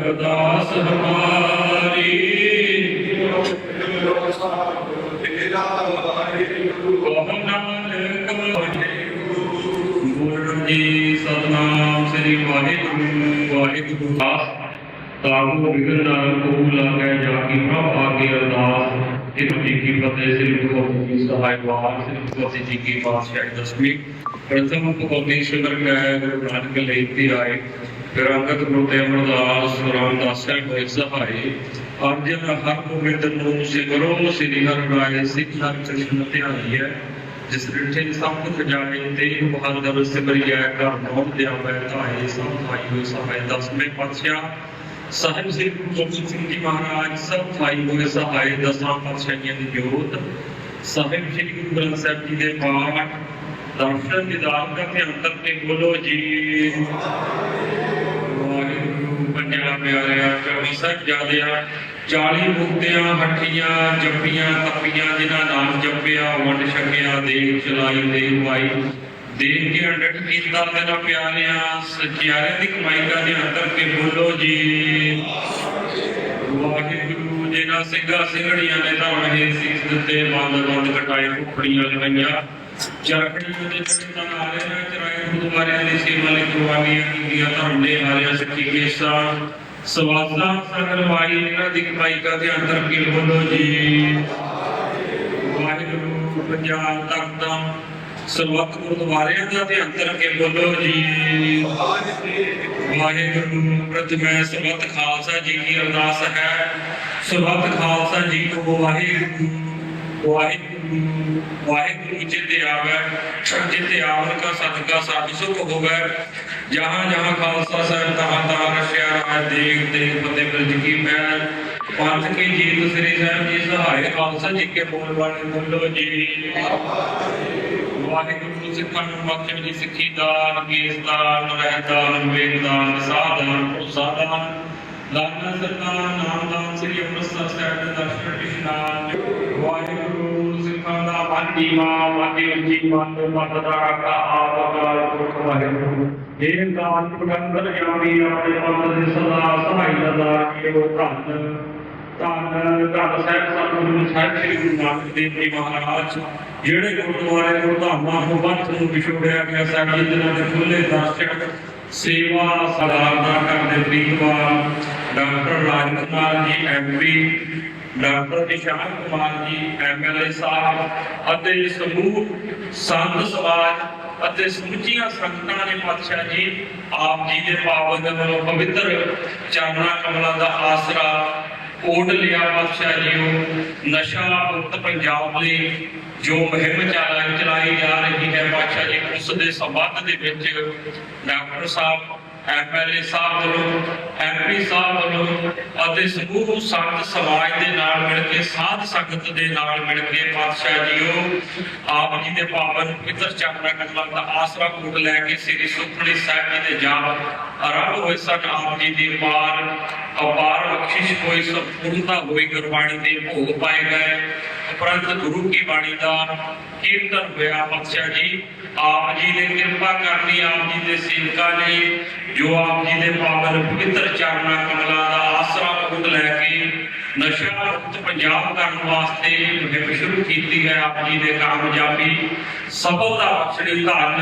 ਅਰਦਾਸ ਹਮਾਰੀ ਕਹੋ ਨਾਨਕ ਗੁਰੂ ਜੀ ਸਤਨਾਮ ਸ੍ਰੀ ਵਾਹਿਗੁਰੂ ਵਾਹਿਗੁਰੂ ਤਾਹੂ ਵਿਗਨ ਕੋ ਲਾਗੇ ਜਾ ਕੀ ਪ੍ਰਭ ਆਗੇ ਅਰਦਾਸ ਇਹ ਜੀ ਕੀ ਫਤਿਹ ਸ੍ਰੀ ਗੁਰੂ ਗੋਬਿੰਦ ਜੀ ਸਹਾਇ ਵਾਰ ਸ੍ਰੀ ਗੁਰੂ ਗੋਬਿੰਦ ਜੀ ਕੀ ਪਾਤਸ਼ਾਹੀ ਦਸਵੀਂ ਪ੍ਰਥਮ ਭਗਵਤੀ ਸ਼ਿਵਰ ਕੈ ਫਿਰ ਅੰਗਦ ਗੁਰੂ ਤੇ ਅਮਰਦਾਸ ਰਾਮਦਾਸ ਹੋਏ ਸਹਾਈ ਅੱਜ ਹਰ ਗੋਬਿੰਦ ਨੂੰ ਸਿਮਰੋ ਸ੍ਰੀ ਹਰਿ ਰਾਏ ਸਿੱਖ ਹਰ ਕ੍ਰਿਸ਼ਨ ਧਿਆਈ ਜਿਸ ਰਿਠੇ ਸਭ ਕੁਝ ਜਾਣੇ ਤੇ ਬਹਾਦਰ ਸਿਮਰਿਆ ਕਰ ਮੋਹ ਦਿਆ ਬੈ ਧਾਏ ਸਭ ਭਾਈ ਹੋਏ ਸਹਾਇ ਦਸਵੇਂ ਪਾਤਸ਼ਾਹ ਸਾਹਿਬ ਸ੍ਰੀ ਗੁਰੂ ਗੋਬਿੰਦ ਸਿੰਘ ਜੀ ਮਹਾਰਾਜ, ਸਭ ਭਾਈ ਹੋਏ ਸਹਾਇ ਦਸਾਂ ਪਾਤਸ਼ਾਹੀਆਂ ਦੀ ਜੋਤ। ਸਾਹਿਬ ਸ੍ਰੀ ਗੁਰੂ ਗ੍ਰੰਥ ਸਾਹਿਬ ਜੀ ਦੇ ਪਾਠ, ਦਰਸ਼ਨ ਦੀਦਾਰ ਦਾ ਧਿਆਨ ਕਰਕੇ ਬੋਲੋ ਜੀ। ਵਾਹਿਗੁਰੂ ਪੰਜਾਬ ਪਿਆਰਿਆ, ਚੌਵੀ ਸਾਹਿਬ 40 ਮੁਕਤਿਆਂ, ਹੱਠੀਆਂ ਜੱਪੀਆਂ ਤੱਪੀਆਂ, ਜਿਨ੍ਹਾਂ ਨਾਮ ਜਪਿਆ, ਵੰਡ ਛਕਿਆ ਦੇਖ ਚਲਾਈ ਦੇਖ ਵਾਈ ਦੇਖ ਕੇ ਅੰਡਟ ਕੀਤਾ ਮੇਰਾ ਪਿਆਰਿਆ ਸਚਿਆਰੇ ਦੀ ਕਮਾਈ ਦਾ ਧਿਆਨ ਕਰਕੇ ਬੋਲੋ ਜੀ। ਵਾਹਿਗੁਰੂ ਜੀ ਸਿੰਘਾ ਸਿੰਘੜੀਆਂ ਨੇ ਤਾਂ ਇਹ ਸੀਸ ਦਿੱਤੇ, ਬੰਦ ਬੰਦ ਕਟਾਏ ਕੁੱਪੜੀਆਂ ਲਗਾਈਆਂ ਚਰਖੜੀਆਂ ਦੇ ਚੜ੍ਹਤਾਂ ਆਲੇ ਨਾ, ਚਰਾਏ ਗੁਰਦੁਆਰਿਆਂ ਦੀ ਸੇਵਾ ਲਈ ਕੁਰਬਾਨੀਆਂ ਕੀਤੀਆਂ, ਧਰਮ ਦੇ ਹਾਰਿਆ ਸੱਚੀ ਕੇਸਾ। ਸਵਾਸਾਂ ਸਰਵਾਈ ਇਹਨਾਂ ਦੀ ਕਮਾਈ ਦਾ ਧਿਆਨ ਕਰਕੇ ਬੋਲੋ ਜੀ। ਵਾਹਿਗੁਰੂ, ਪੰਜਾਬ ਤਖ਼ਤਾਂ ਦਾ ਸਰਬੱਤ ਗੁਰਦੁਆਰਿਆਂ ਦਾ ਧਿਆਨ ਕਰਕੇ ਬੋਲੋ ਜੀ। ਵਾਹਿਗੁਰੂ ਪ੍ਰਤਿਮੈ ਸਰਬੱਤ ਖਾਲਸਾ ਜੀ ਕੀ ਅਰਦਾਸ ਹੈ। ਸਰਬੱਤ ਖਾਲਸਾ ਜੀ ਕੋ ਵਾਹਿਗੁਰੂ। ਵਾਹਿਗੁਰੂ ਵਾਹਿਗੁਰੂ ਜਿਤੇ ਆਵੇ, ਜਿਤੇ ਆਵਰ ਕਾ ਸਤਿਕਾ ਸਭ ਸੁਖ ਹੋਵੇ। ਜਹਾਂ ਜਹਾਂ ਖਾਲਸਾ ਸਾਹਿਬ ਤਹਾਂ ਤਹਾਂ ਰਸ਼ਿਆ ਰਾਜ ਦੇਖ ਦੇਖ ਫਤਿਹ ਬਿਰਜ ਕੀ ਮੈਲ ਪੰਥ ਕੀ ਜੀਤ ਸ੍ਰੀ ਸਾਹਿਬ ਜੀ ਸਹਾਇ ਖਾਲਸਾ ਜੀ ਕੇ ਬੋਲ ਬਾਣੀ ਬੋਲੋ ਜੀ। ਵਾਹਿਗੁਰੂ ਸਿੱਖਾਂ ਨੂੰ ਬਖਸ਼ੇ ਜੀ ਸਿੱਖੀ ਦਾਨ, ਕੇਸ ਦਾਨ, ਰਹਿ ਦਾਨ ਸਾਧਨ, ਪ੍ਰਸਾਦਨ। ਦਾਨ ਸਰਦਾਨ ਨਾਮ ਸ੍ਰੀ ਅੰਮ੍ਰਿਤਸਰ ਸਾਹਿਬ ਦੇ ਦਰਸ਼ਨ, ਇਸ਼ਨਾਨ। ਦਾ ਬਾਣੀ ਵਾਦੀ ਉੱਚੀ ਮਤ ਮਤ ਦਾ ਰਾਖਾ ਆਪ ਅਕਾਲ ਪੁਰਖ ਵਾਹਿਗੁਰੂ ਇਹ ਦਾਨ ਪਗੰਦਰ ਜਾਮੀ ਆਪਣੇ ਮਤ ਦੇ ਸਦਾ ਸਹਾਈ ਦਾ ਦਾਨ ਧੰਨ। ਧੰਨ ਧੰਨ ਸਾਹਿਬ, ਸਤਿਗੁਰੂ ਸਾਹਿਬ, ਸ੍ਰੀ ਗੁਰੂ ਨਾਨਕ ਦੇਵ ਜੀ ਮਹਾਰਾਜ, ਜਿਹੜੇ ਗੁਰਦੁਆਰੇ ਗੁਰਧਾਮਾਂ ਤੋਂ ਬੰਦ ਨੂੰ ਵਿਛੋੜਿਆ ਗਿਆ ਸਾਹਿਬ ਜਿਨ੍ਹਾਂ ਦੇ ਖੁੱਲੇ ਦਰਸ਼ਕ ਸੇਵਾ ਸਲਾਰਦਾ ਕਰਦੇ ਪ੍ਰੀਤਵਾਨ। Doctor Raj Kumar ji MP doctor ਨਿਸ਼ਾਨ ਕੁਮਾਰ ਜੀ ਐਮਐਲਏ ਸਾਹਿਬ ਅਤੇ ਸਮੂਹ ਸੰਤ ਸਮਾਜ ਅਤੇ ਸਮੁੱਚੀਆਂ ਸੰਗਤਾਂ ਨੇ ਪਾਤਸ਼ਾਹ ਜੀ, ਆਪ ਜੀ ਦੇ ਪਾਵਨ ਪਵਿੱਤਰ ਚਰਨਾਂ ਕਮਲਾਂ ਦਾ ਆਸਰਾ ਓਢ ਲਿਆ ਪਾਤਸ਼ਾਹ ਜੀਓ। ਨਸ਼ਾ ਮੁਕਤ ਪੰਜਾਬ ਲਈ ਜੋ ਮੁਹਿੰਮ ਚਲਾ- ਚਲਾਈ ਜਾ ਰਹੀ ਹੈ, ਪਾਤਸ਼ਾਹ ਜੀ, ਉਸ ਦੇ ਸੰਬੰਧ ਦੇ ਵਿੱਚ ਡਾਕਟਰ ਸਾਹਿਬ ਐਮਐਲਏ ਸਾਹਿਬ ਵੱਲੋਂ, ਐਮਪੀ ਸਾਹਿਬ ਵੱਲੋਂ ਅਤੇ ਸਮੂਹ ਸੰਤ ਸਮਾਜ ਦੇ ਨਾਲ ਮਿਲ ਕੇ, ਸਾਧ ਸੰਗਤ ਦੇ ਨਾਲ ਮਿਲ ਕੇ ਪਾਤਸ਼ਾਹ ਜੀਓ, ਆਪ ਜੀ ਦੇ ਪਾਵਨ ਪਵਿੱਤਰ ਚਰਨਾਂ ਕਮਲਾਂ ਦਾ ਆਸਰਾ ਕੋਟ ਲੈ ਕੇ ਸ੍ਰੀ ਸੁਖਮਨੀ ਸਾਹਿਬ ਜੀ ਦੇ ਜਾਪ ਆਰੰਭ ਹੋਏ ਸਨ। ਆਪ ਜੀ ਦੀ ਪਾਰ ਅਪਾਰ ਬਖਸ਼ਿਸ਼ ਹੋਈ, ਸੰਪੂਰਨਤਾ ਹੋਈ, ਗੁਰਬਾਣੀ ਦੇ ਭੋਗ ਪਾਏ ਗਏ। ਉਪਰੰਤ ਗੁਰੂ ਕੀ ਬਾਣੀ ਦਾ ਕੀਰਤਨ ਹੋਇਆ। ਪਾਤਸ਼ਾਹ ਜੀ, ਆਪ ਜੀ ਨੇ ਕਿਰਪਾ ਕਰਨੀ ਆਪ ਜੀ ਦੇ ਸੇਵਕਾਂ ਨੇ ਜੋ ਆਪ ਜੀ ਦੇ ਪਾਵਨ ਪਵਿੱਤਰ ਚਰਨਾਂ ਕਮਲਾਂ ਦਾ ਆਸਰਾ ਪੁੱਤ ਲੈ ਕੇ ਨਸ਼ਾ ਮੁਕਤ ਪੰਜਾਬ ਕਰਨ ਵਾਸਤੇ ਮੁਹਿੰਮ ਸ਼ੁਰੂ ਕੀਤੀ ਹੈ। ਆਪ ਜੀ ਦੇ ਕਾਮਯਾਬੀ ਸਫਲਤਾ ਬਖਸ਼ਣੀ ਧੰਨ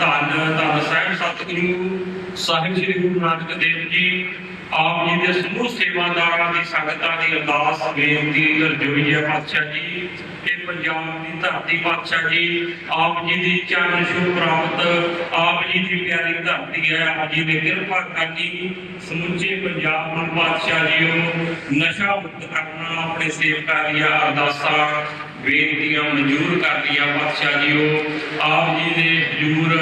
ਧੰਨ ਧੰਨ ਸਾਹਿਬ ਸਤਿਗੁਰੂ, ਸਾਹਿਬ ਸ੍ਰੀ ਗੁਰੂ ਨਾਨਕ ਦੇਵ ਜੀ ਆਪ ਜੀ ਦੇ ਸਮੂਹ ਸੇਵਾਦਾਰਾਂ ਦੀ ਸੰਗਤਾਂ ਦੀ ਅਰਦਾਸ ਬੇਨਤੀ ਕਰਜੋਈ ਪਾਤਸ਼ਾਹ ਜੀ ਇਹ ਪੰਜਾਬ ਦੀ ਧਰਤੀ ਪਾਤਸ਼ਾਹ ਜੀ, ਆਪ ਜੀ ਦੀ ਚਰਨ ਛੂਹ ਪ੍ਰਾਪਤ, ਆਪ ਜੀ ਦੀ ਪਿਆਰੀ ਧਰਤੀ ਹੈ। ਆਪ ਜੀ ਦੀ ਕਿਰਪਾ ਕਰਨੀ ਸਮੁੱਚੇ ਪੰਜਾਬ ਨੂੰ ਪਾਤਸ਼ਾਹ ਜੀਓ। ਨਸ਼ਾ ਮੁਕਤ ਕਰਨਾ, ਆਪਣੇ ਸੇਵਕਾਂ ਦੀਆਂ ਅਰਦਾਸਾਂ ਬੇਨਤੀਆਂ ਮਨਜ਼ੂਰ ਕਰਦੀਆਂ ਲਈਆਂ। ਪਾਤਸ਼ਾਹ ਜੀਓ, ਆਪ ਜੀ ਦੇ ਹਜ਼ੂਰ,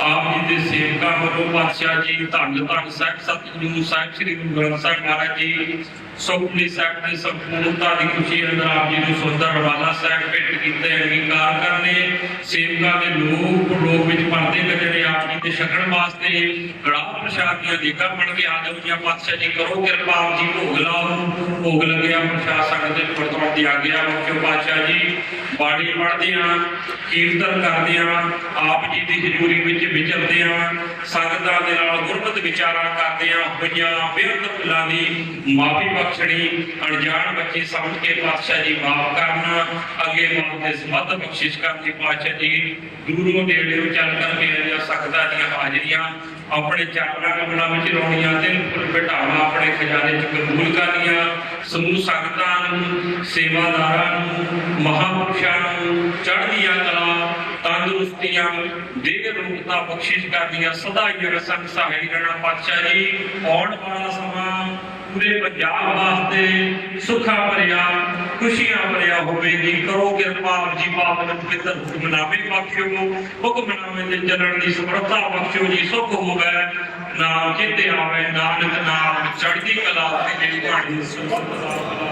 ਆਪ ਜੀ ਦੇ ਸੇਵਕਾਂ ਵੱਲੋਂ ਪਾਤਸ਼ਾਹ ਜੀ ਧੰਨ ਧੰਨ ਸਾਹਿਬ, ਸਤਿਗੁਰੂ ਸਾਹਿਬ, ਸ੍ਰੀ ਗੁਰੂ ਗ੍ਰੰਥ ਸਾਹਿਬ ਮਹਾਰਾਜ ਜੀ ਸੁਖਮਨੀ ਸਾਹਿਬ ਦੀ ਸੰਪੂਰਨਤਾ ਦੀ ਖੁਸ਼ੀ ਅੰਦਰ ਆਪ ਜੀ ਨੂੰ ਸੁੰਦਰ ਰਵਾਲਾ ਸਾਹਿਬ ਭੇਟ ਕੀਤੇ ਅੰਗੀਕਾਰ ਕਰਨੇ, ਸੇਵਕਾਂ ਦੇ ਲੋਕ ਲੋਕ ਵਿੱਚ ਪਰਦੇ ਲੱਗਣੇ ਆਪ ਜੀ ਦੇ ਛਕਣ ਵਾਸਤੇ। ਕੜਾਹ ਪ੍ਰਸ਼ਾਦ ਦੀਆਂ ਦੇਗਾ ਬਣ ਕੇ ਆ ਜਾਓ ਪਾਤਸ਼ਾਹ ਜੀ ਕਰੋ, ਕਿਰਪਾ ਆਪ ਜੀ ਭੋਗ ਲਾਓ। ਭੋਗ ਲੱਗਿਆ ਪ੍ਰਸ਼ਾਦ ਸੰਗਤ ਦੇ ਪ੍ਰਤਵਾਦ ਦੀ ਆਗਿਆ ਮੁਖਿਓ ਪਾਤਸ਼ਾਹ ਜੀ। ਬਾਣੀ ਪੜ੍ਹਦੇ ਆ, ਕੀਰਤਨ ਕਰਦੇ ਆ, ਆਪ ਜੀ ਦੀ ਹਜ਼ੂਰੀ ਵਿੱਚ ਵਿਚਰਦੇ ਆ। ਸੰਗਤਾਂ ਦੇ ਨਾਲ ਗੁਰਮਤਿ ਵਿਚਾਰਾਂ ਕਰਦੇ ਹੋਈਆਂ ਬੇਅੰਤ ਭੁੱਲਾਂ ਦੀ ਮਾਫੀ ਬਖਸ਼ਣੀ, ਅਣਜਾਣ ਬੱਚੇ ਸਮਝ ਕੇ ਪਾਤਸ਼ਾਹ ਜੀ ਮਾਫ ਕਰਨ, ਅੱਗੇ ਮਾਫ ਦੇ ਸਮੱਧ ਬਖਸ਼ਿਸ਼ ਕਰਨ ਪਾਤਸ਼ਾਹ ਜੀ। ਦੂਰੋਂ ਨੇੜਿਓਂ ਚੱਲ ਕਰਕੇ ਜਿਹੜੀਆਂ ਸਕਦਾ ਦੀਆਂ ਹਾਜ਼ਰੀਆਂ, ਆਪਣੇ ਚਾਪੜਾ ਕਮਲਾਂ ਵਿੱਚ ਰੋਣੀਆਂ ਤੇ ਬਿਠਾਵਾ ਆਪਣੇ ਖਜ਼ਾਨੇ 'ਚ ਕਬੂਲ ਕਰਨੀਆਂ। ਸਮੂਹ ਸੰਗਤਾਂ ਨੂੰ, ਸੇਵਾਦਾਰਾਂ ਨੂੰ, ਮਹਾਂਪੁਰਸ਼ਾਂ ਨੂੰ ਤੰਦਰੁਸਤੀਆਂ ਦੇਹ ਰੂਪਤਾ ਬਖਸ਼ਿਸ਼ ਕਰਦੀਆਂ ਸਦਾ ਹੀ ਰਸੰਗ ਸਹਾਈ ਰਹਿਣਾ ਪਾਤਸ਼ਾਹ ਜੀ। ਆਉਣ ਵਾਲਾ ਸਮਾਂ ਪੂਰੇ ਪੰਜਾਬ ਵਾਸਤੇ ਸੁੱਖਾ ਭਰਿਆ, ਖੁਸ਼ੀਆਂ ਭਰਿਆ ਹੋਵੇ ਕਰੋ ਕਿਰਪਾ, ਜੀ ਪਾਵਨ ਪਵਿੱਤਰ ਹੁਕਮਨਾਮੇ ਬਖਸ਼ੋ ਹੁਕਮਨਾਮੇ ਤੇ ਚੱਲਣ ਦੀ ਸਮਰੱਥਾ ਬਖਸ਼ੋ ਜੀ, ਸੁਖ ਹੋਵੇ, ਨਾਮ ਚਿੱਤੇ ਆਵੇ, ਨਾਨਕ ਨਾਮ ਚੜ੍ਹਦੀ ਕਲਾ ਤੇ ਜਿਹੜੀ ਤੁਹਾਡੀ ਸੁਖ